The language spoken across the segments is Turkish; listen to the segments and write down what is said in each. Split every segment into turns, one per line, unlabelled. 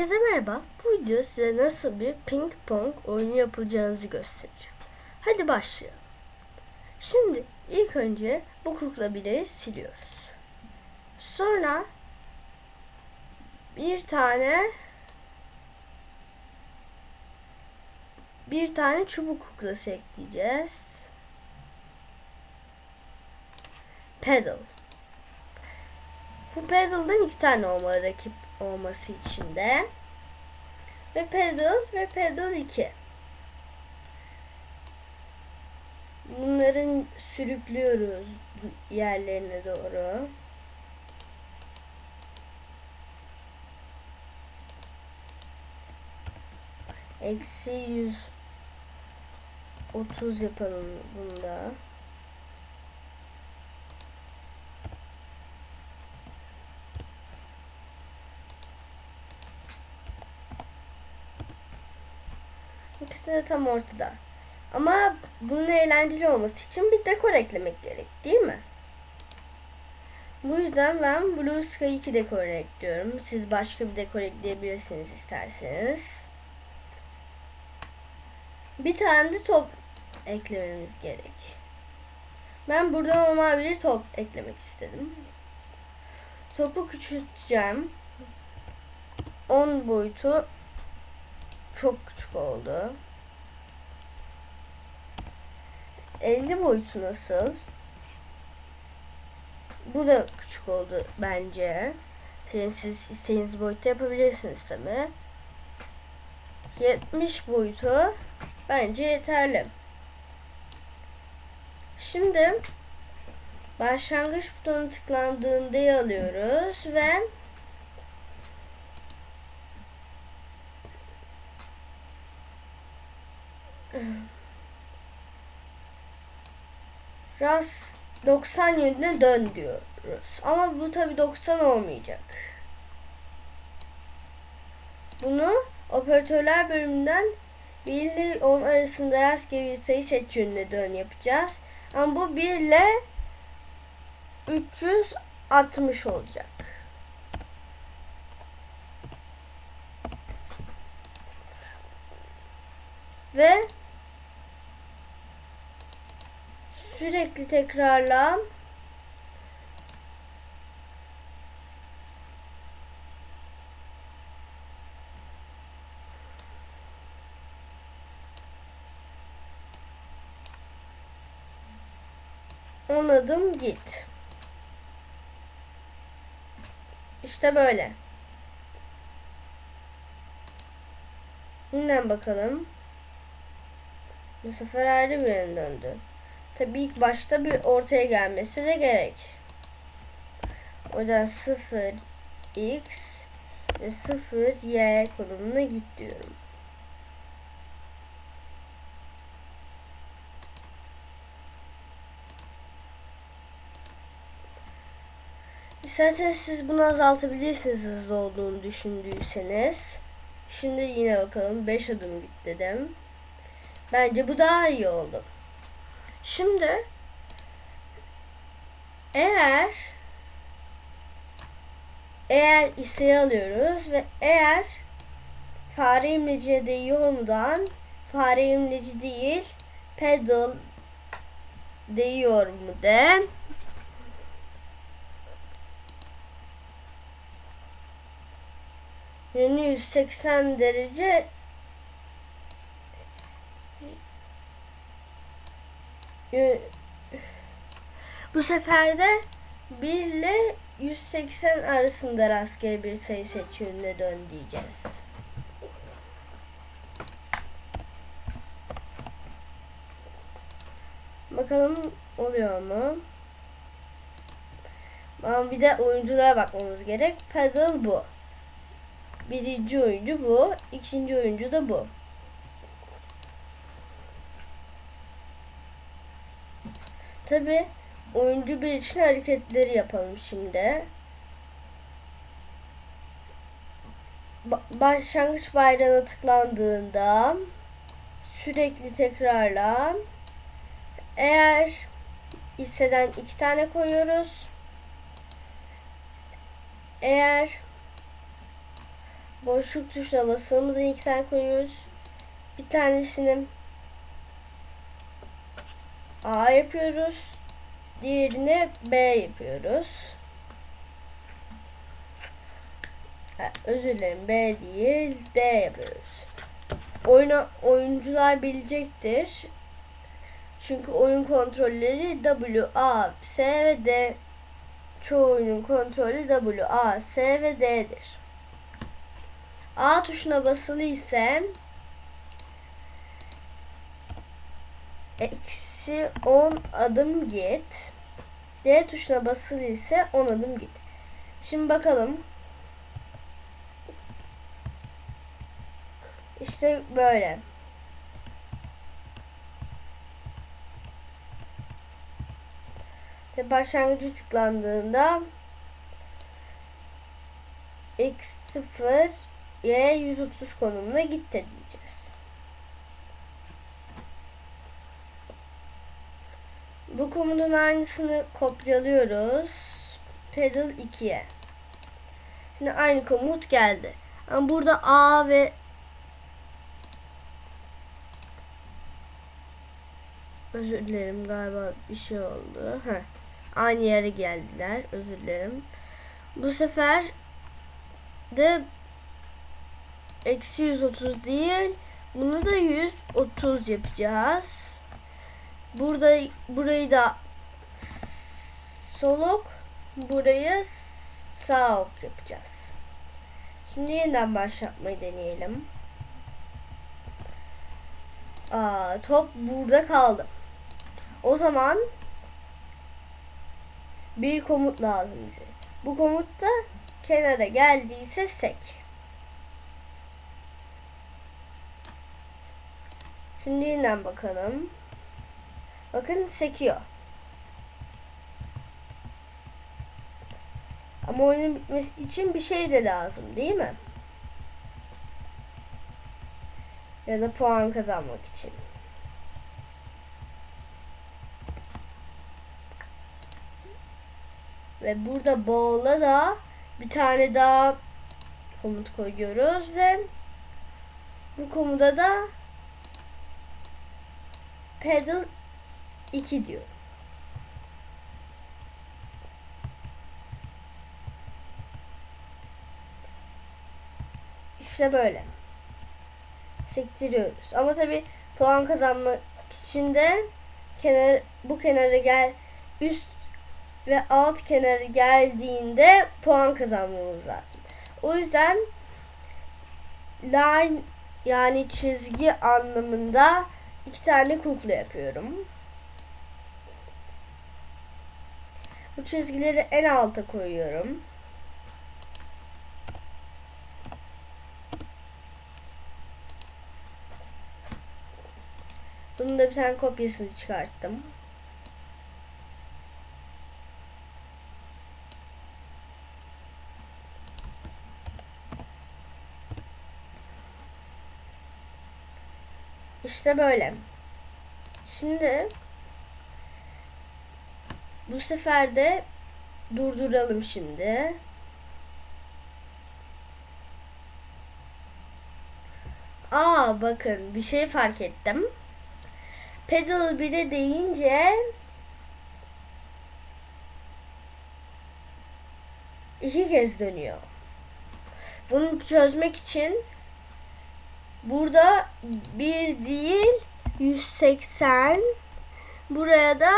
Herkese merhaba. Bu video size nasıl bir ping pong oyunu yapılacağınızı göstereceğim. Hadi başlayalım. Şimdi ilk önce bu kukla bireyi siliyoruz. Sonra bir tane bir tane çubuk kuklası ekleyeceğiz. Pedal. Bu pedal'dan iki tane olmalı rakip olması için de. Ve pedal ve pedal 2. Bunların sürüklüyoruz yerlerine doğru. Eksi 130 yapalım bunda. De tam ortada. Ama bunun eğlenceli olması için bir dekor eklemek gerek değil mi? Bu yüzden ben Blue Sky 2 dekor ekliyorum. Siz başka bir dekor ekleyebilirsiniz isterseniz. Bir tane de top eklememiz gerek. Ben burada normal bir top eklemek istedim. Topu küçülteceğim. 10 boyutu çok küçük oldu. 50 boyutu nasıl? Bu da küçük oldu bence. Siz, siz istediğiniz boyutta yapabilirsiniz tabi. 70 boyutu bence yeterli. Şimdi başlangıç butonu tıklandığında alıyoruz ve Ras 90 yönüne dön diyoruz. Ama bu tabi 90 olmayacak. Bunu operatörler bölümünden 1 ile 10 arasında rastgele bir sayı seç yönüne dön yapacağız. Ama bu 1 ile 360 olacak. Ve sürekli tekrarla on adım git. İşte böyle. Yeniden bakalım. Bu sefer ayrı bir yöne döndü. Tabii ilk başta bir ortaya gelmesi de gerek. O yüzden 0 x ve 0 y konumuna git diyorum. İsterseniz siz bunu azaltabilirsiniz hızlı olduğunu düşündüyseniz. Şimdi yine bakalım 5 adım git dedim. Bence bu daha iyi oldu. Şimdi eğer eğer isteği alıyoruz ve eğer fare imlecine değiyor mudan fare imleci değil pedal değiyor mu de? Yönü 180 derece Bu sefer de 1 ile 180 arasında rastgele bir sayı seç yönüne dön diyeceğiz. Bakalım oluyor mu? Ama bir de oyunculara bakmamız gerek. Pedal bu. Birinci oyuncu bu. ikinci oyuncu da bu. Tabi oyuncu bir için hareketleri yapalım şimdi. Ba başlangıç bayrağına tıklandığında sürekli tekrarla eğer hisseden iki tane koyuyoruz. Eğer boşluk tuşuna basalımızdan iki tane koyuyoruz. Bir tanesini A yapıyoruz. Diğerini B yapıyoruz. Ha, özür dilerim B değil D yapıyoruz. Oyuna oyuncular bilecektir. Çünkü oyun kontrolleri W, A, S ve D. Çoğu oyunun kontrolü W, A, S ve D'dir. A tuşuna basılı ise eksi 10 adım git. D tuşuna basılı ise 10 adım git. Şimdi bakalım. İşte böyle. Ve başlangıcı tıklandığında x0 y 130 konumuna git de. Bu komutun aynısını kopyalıyoruz. Pedal 2'ye. Şimdi aynı komut geldi. Ama burada A ve Özür dilerim galiba bir şey oldu. Heh. Aynı yere geldiler. Özür dilerim. Bu sefer de eksi 130 değil. Bunu da 130 yapacağız. Burada burayı da soluk burayı sağ ok yapacağız. Şimdi yeniden başlatmayı deneyelim. Aa, top burada kaldı. O zaman bir komut lazım bize. Bu komut da kenara geldiyse sek. Şimdi yeniden bakalım. Bakın sekiyor. Ama oyunun bitmesi için bir şey de lazım değil mi? Ya da puan kazanmak için. Ve burada bowl'a da bir tane daha komut koyuyoruz ve bu komuda da pedal 2 diyor. İşte böyle. Sektiriyoruz. Ama tabi puan kazanmak için de kenar, bu kenara gel üst ve alt kenarı geldiğinde puan kazanmamız lazım. O yüzden line yani çizgi anlamında iki tane kukla yapıyorum. Bu çizgileri en alta koyuyorum. Bunun da bir tane kopyasını çıkarttım. İşte böyle. Şimdi bu sefer de durduralım şimdi. Aa bakın bir şey fark ettim. Pedal 1'e deyince iki kez dönüyor. Bunu çözmek için burada bir değil 180 buraya da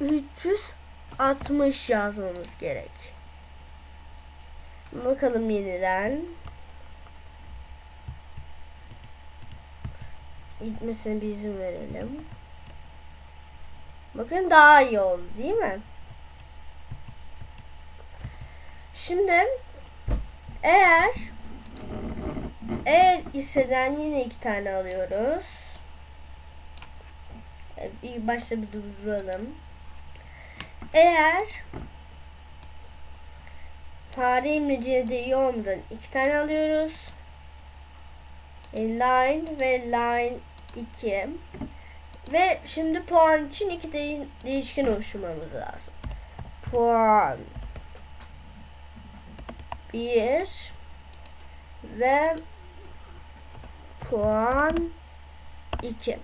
360 yazmamız gerek. Bakalım yeniden. Gitmesine bir izin verelim. Bakın daha iyi oldu değil mi? Şimdi eğer eğer hisseden yine iki tane alıyoruz. İlk başta bir durduralım. Eğer fare imlecine değiyor olmadan iki tane alıyoruz. E, line ve line 2 ve şimdi puan için iki de değişken oluşturmamız lazım. Puan 1 ve puan 2.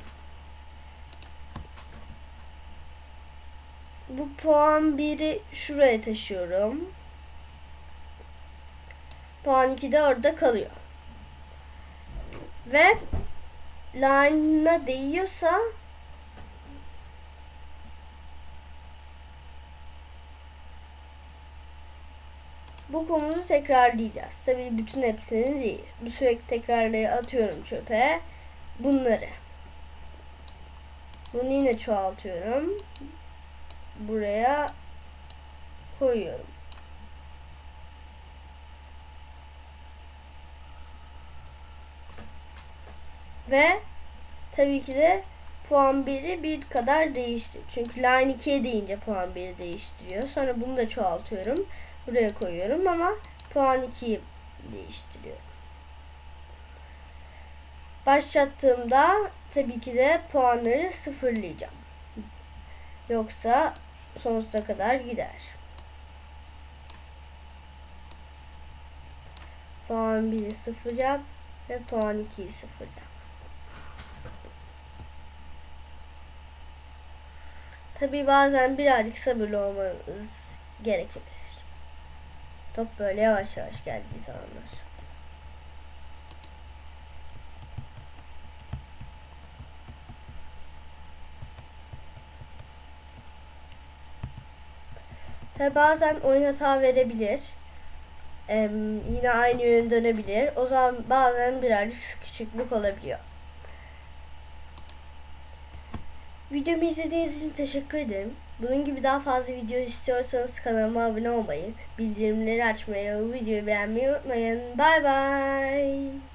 Bu puan 1'i şuraya taşıyorum. Puan 2 de orada kalıyor. Ve line'a değiyorsa bu komutu tekrarlayacağız. Tabii bütün hepsini değil. Bu sürekli tekrarlaya atıyorum çöpe. Bunları. Bunu yine çoğaltıyorum. Buraya koyuyorum. Ve tabii ki de puan 1'i bir kadar değiştir. Çünkü line 2'ye deyince puan 1'i değiştiriyor. Sonra bunu da çoğaltıyorum. Buraya koyuyorum ama puan 2'yi değiştiriyor. Başlattığımda tabii ki de puanları sıfırlayacağım. Yoksa sonsuza kadar gider. Puan 1'i sıfırlayacağım ve puan 2'yi sıfırlayacağım. Tabi bazen birazcık sabırlı olmanız gerekebilir. Top böyle yavaş yavaş geldiği zamanlar. Tabi bazen oyun hata verebilir. Ee, yine aynı yöne dönebilir. O zaman bazen birazcık sıkışıklık olabiliyor. Videomu izlediğiniz için teşekkür ederim. Bunun gibi daha fazla video istiyorsanız kanalıma abone olmayı, bildirimleri açmayı videoyu beğenmeyi unutmayın. Bay bay.